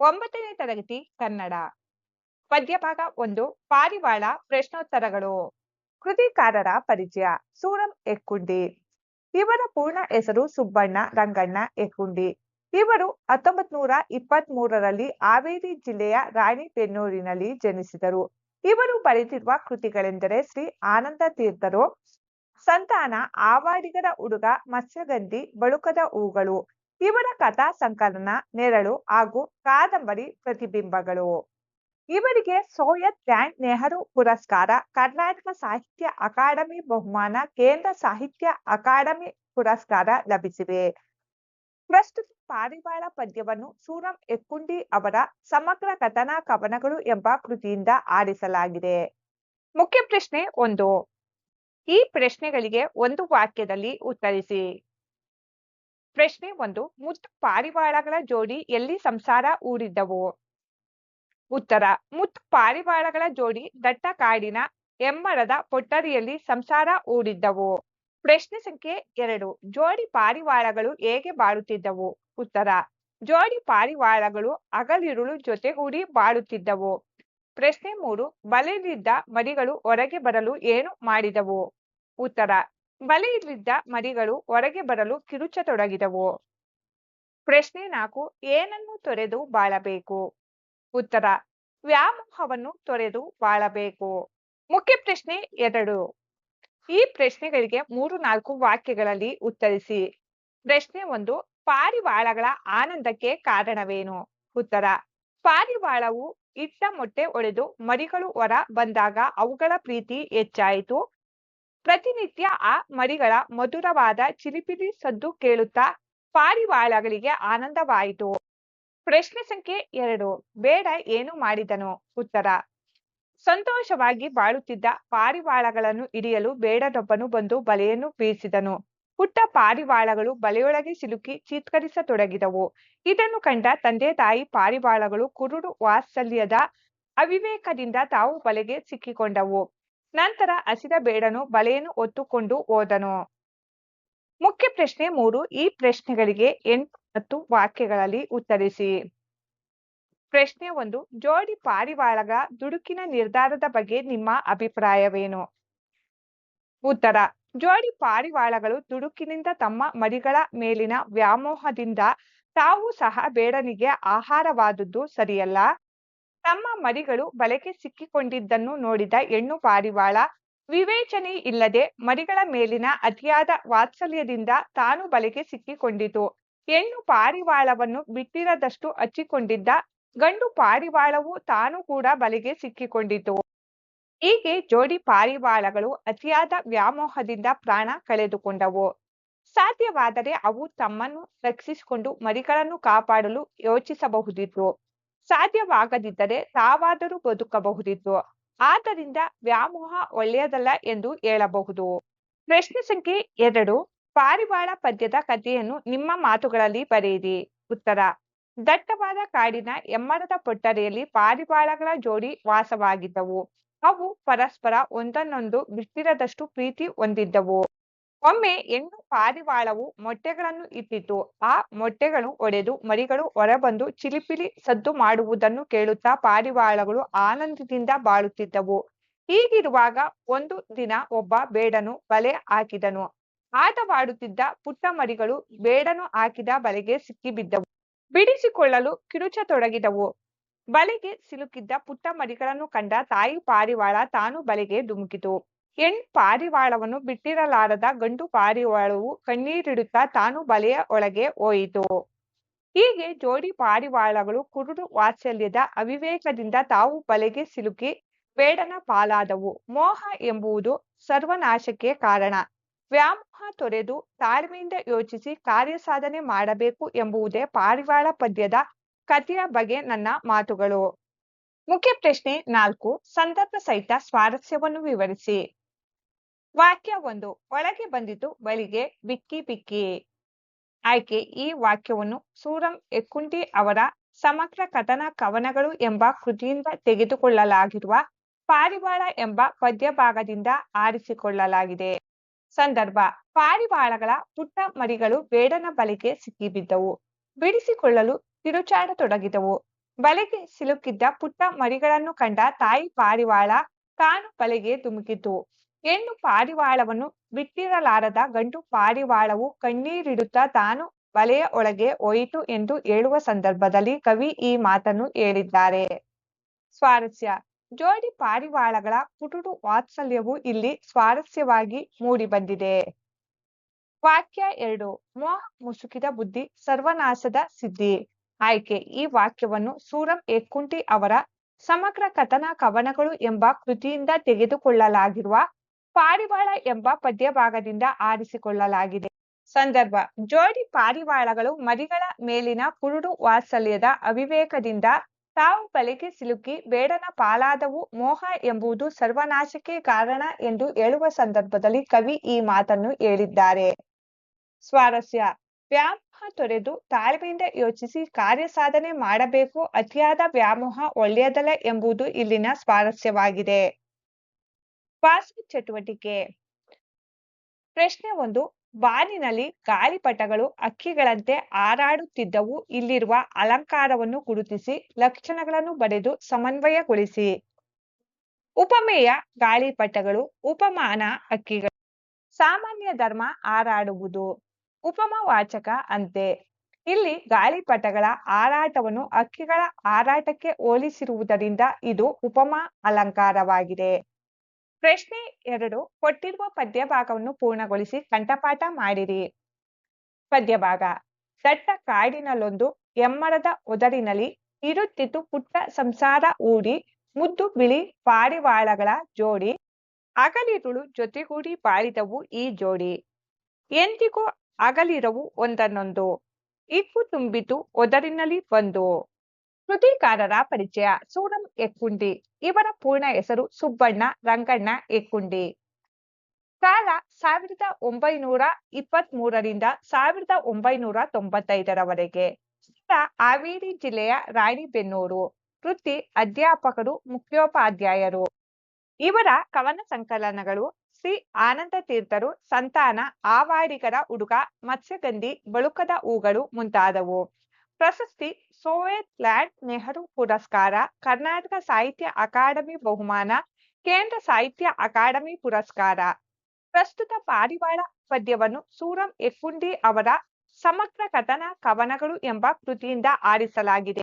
ಒಂಬತ್ತನೇ ತರಗತಿ ಕನ್ನಡ. ಪದ್ಯಭಾಗ ಒಂದು, ಪಾರಿವಾಳ ಪ್ರಶ್ನೋತ್ತರಗಳು. ಕೃತಿಕಾರರ ಪರಿಚಯ, ಸೂರಂ ಎಕ್ಕುಂಡಿ. ಇವರ ಪೂರ್ಣ ಹೆಸರು ಸುಬ್ಬಣ್ಣ ರಂಗಣ್ಣ ಎಕ್ಕುಂಡಿ. ಇವರು ಹತ್ತೊಂಬತ್ ನೂರ ಇಪ್ಪತ್ತ್ ಮೂರರಲ್ಲಿ ಹಾವೇರಿ ಜಿಲ್ಲೆಯ ರಾಣಿಬೆನ್ನೂರಿನಲ್ಲಿ ಜನಿಸಿದರು. ಇವರು ಬರೆದಿರುವ ಕೃತಿಗಳೆಂದರೆ ಶ್ರೀ ಆನಂದ ತೀರ್ಥರು, ಸಂತಾನ, ಆವಾಡಿಗರ ಹುಡುಗ ಮತ್ಸ್ಯಗಂಧಿ, ಬಳುಕದ ಹೂಗಳು. ಇವರ ಕಥಾ ಸಂಕಲನ, ನೆರಳು ಹಾಗೂ ಕಾದಂಬರಿ ಪ್ರತಿಬಿಂಬಗಳು. ಇವರಿಗೆ ಸೋಯತ್ ಗ್ರ್ಯಾಂಡ್ ನೆಹರು ಪುರಸ್ಕಾರ, ಕರ್ನಾಟಕ ಸಾಹಿತ್ಯ ಅಕಾಡೆಮಿ ಬಹುಮಾನ, ಕೇಂದ್ರ ಸಾಹಿತ್ಯ ಅಕಾಡೆಮಿ ಪುರಸ್ಕಾರ ಲಭಿಸಿವೆ. ಪ್ರಸ್ತುತ ಪಾರಿವಾಳ ಪದ್ಯವನ್ನು ಸೂರಂ ಎಕ್ಕುಂಡಿ ಅವರ ಸಮಗ್ರ ಕಥನಾ ಕವನಗಳು ಎಂಬ ಕೃತಿಯಿಂದ ಆರಿಸಲಾಗಿದೆ. ಮುಖ್ಯ ಪ್ರಶ್ನೆ ಒಂದು. ಈ ಪ್ರಶ್ನೆಗಳಿಗೆ ಒಂದು ವಾಕ್ಯದಲ್ಲಿ ಉತ್ತರಿಸಿ. ಪ್ರಶ್ನೆ ಒಂದು, ಮುತ್ತು ಪಾರಿವಾಳಗಳ ಜೋಡಿ ಎಲ್ಲಿ ಸಂಸಾರ ಊಡಿದ್ದವು ಉತ್ತರ, ಮುತ್ತು ಪಾರಿವಾಳಗಳ ಜೋಡಿ ದಟ್ಟ ಕಾಡಿನ ಎಮ್ಮರದ ಪೊಟ್ಟರಿಯಲ್ಲಿ ಸಂಸಾರ ಊಡಿದ್ದವು ಪ್ರಶ್ನೆ ಸಂಖ್ಯೆ ಎರಡು, ಜೋಡಿ ಪಾರಿವಾಳಗಳು ಹೇಗೆ ಬಾಳುತ್ತಿದ್ದವು? ಉತ್ತರ, ಜೋಡಿ ಪಾರಿವಾಳಗಳು ಹಗಲಿರುಳು ಜೊತೆಗೂಡಿ ಬಾಳುತ್ತಿದ್ದವು. ಪ್ರಶ್ನೆ ಮೂರು, ಬಲೆಯಲ್ಲಿದ್ದ ಮರಿಗಳು ಹೊರಗೆ ಬರಲು ಏನು ಮಾಡಿದವು? ಉತ್ತರ ಬಲೆಯಲ್ಲಿದ್ದ ಮರಿಗಳು ಹೊರಗೆ ಬರಲು ಕಿರುಚತೊಡಗಿದವು. ಪ್ರಶ್ನೆ ನಾಲ್ಕು, ಏನನ್ನು ತೊರೆದು ಬಾಳಬೇಕು? ಉತ್ತರ, ವ್ಯಾಮೋಹವನ್ನು ತೊರೆದು ಬಾಳಬೇಕು. ಮುಖ್ಯ ಪ್ರಶ್ನೆ ಎರಡು. ಈ ಪ್ರಶ್ನೆಗಳಿಗೆ ಮೂರು ನಾಲ್ಕು ವಾಕ್ಯಗಳಲ್ಲಿ ಉತ್ತರಿಸಿ. ಪ್ರಶ್ನೆ ಒಂದು, ಪಾರಿವಾಳಗಳ ಆನಂದಕ್ಕೆ ಕಾರಣವೇನು? ಉತ್ತರ, ಪಾರಿವಾಳವು ಇಟ್ಟ ಮೊಟ್ಟೆ ಒಡೆದು ಮರಿಗಳು ಹೊರ ಬಂದಾಗ ಅವುಗಳ ಪ್ರೀತಿ ಹೆಚ್ಚಾಯಿತು. ಪ್ರತಿನಿತ್ಯ ಆ ಮರಿಗಳ ಮಧುರವಾದ ಚಿಲಿಪಿಲಿ ಸದ್ದು ಕೇಳುತ್ತಾ ಪಾರಿವಾಳಗಳಿಗೆ ಆನಂದವಾಯಿತು. ಪ್ರಶ್ನೆ ಸಂಖ್ಯೆ ಎರಡು, ಬೇಡ ಏನು ಮಾಡಿದನು? ಉತ್ತರ, ಸಂತೋಷವಾಗಿ ಬಾಳುತ್ತಿದ್ದ ಪಾರಿವಾಳಗಳನ್ನು ಹಿಡಿಯಲು ಬೇಡದೊಬ್ಬನು ಬಂದು ಬಲೆಯನ್ನು ಬೀಸಿದನು. ಪುಟ್ಟ ಪಾರಿವಾಳಗಳು ಬಲೆಯೊಳಗೆ ಸಿಲುಕಿ ಚಿತ್ಕರಿಸತೊಡಗಿದವು. ಇದನ್ನು ಕಂಡ ತಂದೆ ತಾಯಿ ಪಾರಿವಾಳಗಳು ಕುರುಡು ವಾತ್ಸಲ್ಯದ ಅವಿವೇಕದಿಂದ ತಾವು ಬಲೆಗೆ ಸಿಕ್ಕಿಕೊಂಡವು. ನಂತರ ಹಸಿದ ಬೇಡನು ಬಲೆಯನ್ನು ಹೊತ್ತುಕೊಂಡು ಹೋದನು. ಮುಖ್ಯ ಪ್ರಶ್ನೆ ಮೂರು, ಈ ಪ್ರಶ್ನೆಗಳಿಗೆ ಎಂಟು ಹತ್ತು ವಾಕ್ಯಗಳಲ್ಲಿ ಉತ್ತರಿಸಿ. ಪ್ರಶ್ನೆ ಒಂದು, ಜೋಡಿ ಪಾರಿವಾಳಗ ದುಡುಕಿನ ನಿರ್ಧಾರದ ಬಗ್ಗೆ ನಿಮ್ಮ ಅಭಿಪ್ರಾಯವೇನು? ಉತ್ತರ, ಜೋಡಿ ಪಾರಿವಾಳಗಳು ದುಡುಕಿನಿಂದ ತಮ್ಮ ಮರಿಗಳ ಮೇಲಿನ ವ್ಯಾಮೋಹದಿಂದ ತಾವು ಸಹ ಬೇಡನಿಗೆ ಆಹಾರವಾದದ್ದು ಸರಿಯಲ್ಲ. ತಮ್ಮ ಮರಿಗಳು ಬಲೆಗೆ ಸಿಕ್ಕಿಕೊಂಡಿದ್ದನ್ನು ನೋಡಿದ ಹೆಣ್ಣು ಪಾರಿವಾಳ, ವಿವೇಚನೆ ಇಲ್ಲದೆ ಮರಿಗಳ ಮೇಲಿನ ಅತಿಯಾದ ವಾತ್ಸಲ್ಯದಿಂದ ತಾನು ಬಲೆಗೆ ಸಿಕ್ಕಿಕೊಂಡಿತು. ಹೆಣ್ಣು ಪಾರಿವಾಳವನ್ನು ಬಿಟ್ಟಿರದಷ್ಟು ಹಚ್ಚಿಕೊಂಡಿದ್ದ ಗಂಡು ಪಾರಿವಾಳವು ತಾನು ಕೂಡ ಬಲೆಗೆ ಸಿಕ್ಕಿಕೊಂಡಿತು. ಹೀಗೆ ಜೋಡಿ ಪಾರಿವಾಳಗಳು ಅತಿಯಾದ ವ್ಯಾಮೋಹದಿಂದ ಪ್ರಾಣ ಕಳೆದುಕೊಂಡವು. ಸಾಧ್ಯವಾದರೆ ಅವು ತಮ್ಮನ್ನು ರಕ್ಷಿಸಿಕೊಂಡು ಮರಿಗಳನ್ನು ಕಾಪಾಡಲು ಯೋಚಿಸಬಹುದಿತ್ತು. ಸಾಧ್ಯವಾಗದಿದ್ದರೆ ತಾವಾದರೂ ಬದುಕಬಹುದಿತ್ತು. ಆದ್ದರಿಂದ ವ್ಯಾಮೋಹ ಒಳ್ಳೆಯದಲ್ಲ ಎಂದು ಹೇಳಬಹುದು. ಪ್ರಶ್ನೆ ಸಂಖ್ಯೆ ಎರಡು, ಪಾರಿವಾಳ ಪದ್ಯದ ಕಥೆಯನ್ನು ನಿಮ್ಮ ಮಾತುಗಳಲ್ಲಿ ಬರೆಯಿರಿ. ಉತ್ತರ, ದಟ್ಟವಾದ ಕಾಡಿನ ಎಮ್ಮರದ ಪೊಟ್ಟರೆಯಲ್ಲಿ ಪಾರಿವಾಳಗಳ ಜೋಡಿ ವಾಸವಾಗಿದ್ದವು. ಅವು ಪರಸ್ಪರ ಒಂದನ್ನೊಂದು ಬಿಟ್ಟಿರದಷ್ಟು ಪ್ರೀತಿ ಹೊಂದಿದ್ದವು. ಒಮ್ಮೆ ಹೆಣ್ಣು ಪಾರಿವಾಳವು ಮೊಟ್ಟೆಗಳನ್ನು ಇಟ್ಟಿತು. ಆ ಮೊಟ್ಟೆಗಳು ಒಡೆದು ಮರಿಗಳು ಹೊರಬಂದು ಚಿಲಿಪಿಲಿ ಸದ್ದು ಮಾಡುವುದನ್ನು ಕೇಳುತ್ತಾ ಪಾರಿವಾಳಗಳು ಆನಂದದಿಂದ ಬಾಳುತ್ತಿದ್ದವು. ಹೀಗಿರುವಾಗ ಒಂದು ದಿನ ಒಬ್ಬ ಬೇಡನು ಬಲೆ ಹಾಕಿದನು. ಆಟವಾಡುತ್ತಿದ್ದ ಪುಟ್ಟ ಮರಿಗಳು ಬೇಡನು ಹಾಕಿದ ಬಲೆಗೆ ಸಿಕ್ಕಿಬಿದ್ದವು. ಬಿಡಿಸಿಕೊಳ್ಳಲು ಕಿರುಚತೊಡಗಿದವು. ಬಲೆಗೆ ಸಿಲುಕಿದ್ದ ಪುಟ್ಟ ಮರಿಗಳನ್ನು ಕಂಡ ತಾಯಿ ಪಾರಿವಾಳ ತಾನು ಬಲೆಗೆ ಧುಮುಕಿತು. ಹೆಣ್ಣು ಪಾರಿವಾಳವನ್ನು ಬಿಟ್ಟಿರಲಾರದ ಗಂಡು ಪಾರಿವಾಳವು ಕಣ್ಣೀರಿಡುತ್ತಾ ತಾನು ಬಲೆಯ ಒಳಗೆ ಹೋಯಿತು. ಹೀಗೆ ಜೋಡಿ ಪಾರಿವಾಳಗಳು ಕುರುಡು ವಾತ್ಸಲ್ಯದ ಅವಿವೇಕದಿಂದ ತಾವು ಬಲೆಗೆ ಸಿಲುಕಿ ಬೇಡನ ಪಾಲಾದವು. ಮೋಹ ಎಂಬುದು ಸರ್ವನಾಶಕ್ಕೆ ಕಾರಣ. ವ್ಯಾಮೋಹ ತೊರೆದು ತಾಳ್ಮೆಯಿಂದ ಯೋಚಿಸಿ ಕಾರ್ಯಸಾಧನೆ ಮಾಡಬೇಕು ಎಂಬುದೇ ಪಾರಿವಾಳ ಪದ್ಯದ ಕಥೆಯ ಬಗ್ಗೆ ನನ್ನ ಮಾತುಗಳು. ಮುಖ್ಯ ಪ್ರಶ್ನೆ ನಾಲ್ಕು. ಸಂದರ್ಭ ಸಹಿತ ಸ್ವಾರಸ್ಯವನ್ನು ವಿವರಿಸಿ. ವಾಕ್ಯ ಒಂದು. ಒಳಗೆ ಬಂದಿತು ಬಳಿಗೆ ಬಿಕ್ಕಿ ಬಿಕ್ಕಿ ಆಯ್ಕೆ, ಈ ವಾಕ್ಯವನ್ನು ಸೂರಂ ಎಕ್ಕುಂಟಿ ಅವರ ಸಮಗ್ರ ಕಥನ ಕವನಗಳು ಎಂಬ ಕೃತಿಯಿಂದ ತೆಗೆದುಕೊಳ್ಳಲಾಗಿರುವ ಪಾರಿವಾಳ ಎಂಬ ಪದ್ಯ ಭಾಗದಿಂದ ಆರಿಸಿಕೊಳ್ಳಲಾಗಿದೆ. ಸಂದರ್ಭ, ಪಾರಿವಾಳಗಳ ಪುಟ್ಟ ಮರಿಗಳು ಬೇಡನ ಬಲೆಗೆ ಸಿಕ್ಕಿಬಿದ್ದವು. ಬಿಡಿಸಿಕೊಳ್ಳಲು ತಿರುಚಾಡತೊಡಗಿದವು. ಬಲೆಗೆ ಸಿಲುಕಿದ್ದ ಪುಟ್ಟ ಮರಿಗಳನ್ನು ಕಂಡ ತಾಯಿ ಪಾರಿವಾಳ ತಾನು ಬಲೆಗೆ ಧುಮುಕಿತು ಹೆಣ್ಣು ಪಾರಿವಾಳವನ್ನು ಬಿಟ್ಟಿರಲಾರದ ಗಂಡು ಪಾರಿವಾಳವು ಕಣ್ಣೀರಿಡುತ್ತಾ ತಾನು ಬಲೆಯ ಒಳಗೆ ಹೋಯಿತು ಎಂದು ಹೇಳುವ ಸಂದರ್ಭದಲ್ಲಿ ಕವಿ ಈ ಮಾತನ್ನು ಹೇಳಿದ್ದಾರೆ. ಸ್ವಾರಸ್ಯ. ಜೋಡಿ ಪಾರಿವಾಳಗಳ ಪುಟುಡು ವಾತ್ಸಲ್ಯವು ಇಲ್ಲಿ ಸ್ವಾರಸ್ಯವಾಗಿ ಮೂಡಿಬಂದಿದೆ. ವಾಕ್ಯ ಎರಡು. ಮೋಹ ಮುಸುಕಿದ ಬುದ್ಧಿ, ಸರ್ವನಾಶದ ಸಿದ್ಧಿ. ಆಯ್ಕೆ. ಈ ವಾಕ್ಯವನ್ನು ಸೂರಂ ಏಕುಂಟಿ ಅವರ ಸಮಗ್ರ ಕಥನ ಕವನಗಳು ಎಂಬ ಕೃತಿಯಿಂದ ತೆಗೆದುಕೊಳ್ಳಲಾಗಿರುವ ಪಾರಿವಾಳ ಎಂಬ ಪದ್ಯ ಭಾಗದಿಂದ ಆರಿಸಿಕೊಳ್ಳಲಾಗಿದೆ. ಸಂದರ್ಭ, ಜೋಡಿ ಪಾರಿವಾಳಗಳು ಮರಿಗಳ ಮೇಲಿನ ಕುರುಡು ವಾತ್ಸಲ್ಯದ ಅವಿವೇಕದಿಂದ ತಾವು ಬಲೆಗೆ ಸಿಲುಕಿ ಬೇಡನ ಪಾಲಾದವು ಮೋಹ ಎಂಬುದು ಸರ್ವನಾಶಕ್ಕೆ ಕಾರಣ ಎಂದು ಹೇಳುವ ಸಂದರ್ಭದಲ್ಲಿ ಕವಿ ಈ ಮಾತನ್ನು ಹೇಳಿದ್ದಾರೆ. ಸ್ವಾರಸ್ಯ, ವ್ಯಾಮೋಹ ತೊರೆದು ತಾಳ್ಮೆಯಿಂದ ಯೋಚಿಸಿ ಕಾರ್ಯ ಸಾಧನೆ ಮಾಡಬೇಕು, ಅತಿಯಾದ ವ್ಯಾಮೋಹ ಒಳ್ಳೆಯದಲ್ಲ ಎಂಬುದು ಇಲ್ಲಿನ ಸ್ವಾರಸ್ಯವಾಗಿದೆ. ವಾಸ ಚಟುವಟಿಕೆ. ಪ್ರಶ್ನೆ ಒಂದು ಬಾನಿನಲ್ಲಿ ಗಾಳಿಪಟಗಳು ಅಕ್ಕಿಗಳಂತೆ ಹಾರಾಡುತ್ತಿದ್ದವು, ಇಲ್ಲಿರುವ ಅಲಂಕಾರವನ್ನು ಗುರುತಿಸಿ ಲಕ್ಷಣಗಳನ್ನು ಬರೆದು ಸಮನ್ವಯಗೊಳಿಸಿ. ಉಪಮೇಯ ಗಾಳಿಪಟಗಳು ಉಪಮಾನ, ಅಕ್ಕಿಗಳು. ಸಾಮಾನ್ಯ ಧರ್ಮ ಹಾರಾಡುವುದು ಉಪಮವಾಚಕ ಅಂತೆ. ಇಲ್ಲಿ ಗಾಳಿಪಟಗಳ ಹಾರಾಟವನ್ನು ಅಕ್ಕಿಗಳ ಹಾರಾಟಕ್ಕೆ ಹೋಲಿಸಿರುವುದರಿಂದ ಇದು ಉಪಮಾ ಅಲಂಕಾರವಾಗಿದೆ. ಪ್ರಶ್ನೆ ಎರಡು, ಕೊಟ್ಟಿರುವ ಪದ್ಯಭಾಗವನ್ನು ಪೂರ್ಣಗೊಳಿಸಿ ಕಂಠಪಾಠ ಮಾಡಿರಿ. ಪದ್ಯಭಾಗ ದಟ್ಟ ಕಾಡಿನಲ್ಲೊಂದು ಎಮ್ಮರದ ಒದರಿನಲ್ಲಿ ಇರುತ್ತಿತ್ತು ಪುಟ್ಟ ಸಂಸಾರ ಊಡಿ ಮುದ್ದು ಬಿಳಿ ಪಾರಿವಾಳಗಳ ಜೋಡಿ, ಅಗಲಿರುಳು ಜೊತೆಗೂಡಿ ಬಾಳಿದವು ಈ ಜೋಡಿ. ಎಂದಿಗೂ ಅಗಲಿರವು ಒಂದನ್ನೊಂದು, ಇಕ್ಕು ತುಂಬಿತು ಒದರಿನಲ್ಲಿ ಬಂದು. ಕೃತಿಕಾರರ ಪರಿಚಯ. ಸೂರಂ ಎಕ್ಕುಂಡಿ ಇವರ ಪೂರ್ಣ ಹೆಸರು ಸುಬ್ಬಣ್ಣ ರಂಗಣ್ಣ ಎಕ್ಕುಂಡಿ ಕಾಲ ಸಾವಿರದ ಒಂಬೈನೂರ ಇಪ್ಪತ್ತ್ ಮೂರರಿಂದ ಸಾವಿರದ ಒಂಬೈನೂರ ತೊಂಬತ್ತೈದರವರೆಗೆ. ಹಾವೇರಿ ಜಿಲ್ಲೆಯ ರಾಣಿಬೆನ್ನೂರು. ವೃತ್ತಿ ಅಧ್ಯಾಪಕರು, ಮುಖ್ಯೋಪಾಧ್ಯಾಯರು. ಇವರ ಕವನ ಸಂಕಲನಗಳು ಶ್ರೀ ಆನಂದ ತೀರ್ಥರು, ಸಂತಾನ ಆವಾಡಿಗರ ಹುಡುಗ, ಮತ್ಸ್ಯಗಂಧಿ, ಬಳುಕದ ಹೂಗಳು ಮುಂತಾದವು. ಪ್ರಶಸ್ತಿ ಸೋವಿಯತ್ ಲ್ಯಾಂಡ್ ನೆಹರು ಪುರಸ್ಕಾರ, ಕರ್ನಾಟಕ ಸಾಹಿತ್ಯ ಅಕಾಡೆಮಿ ಬಹುಮಾನ, ಕೇಂದ್ರ ಸಾಹಿತ್ಯ ಅಕಾಡೆಮಿ ಪುರಸ್ಕಾರ. ಪ್ರಸ್ತುತ ಪಾರಿವಾಳ ಪದ್ಯವನ್ನು ಸೂರಂ ಎಕ್ಕುಂಡಿ ಅವರ ಸಮಗ್ರ ಕಥನ ಕವನಗಳು ಎಂಬ ಕೃತಿಯಿಂದ ಆರಿಸಲಾಗಿದೆ.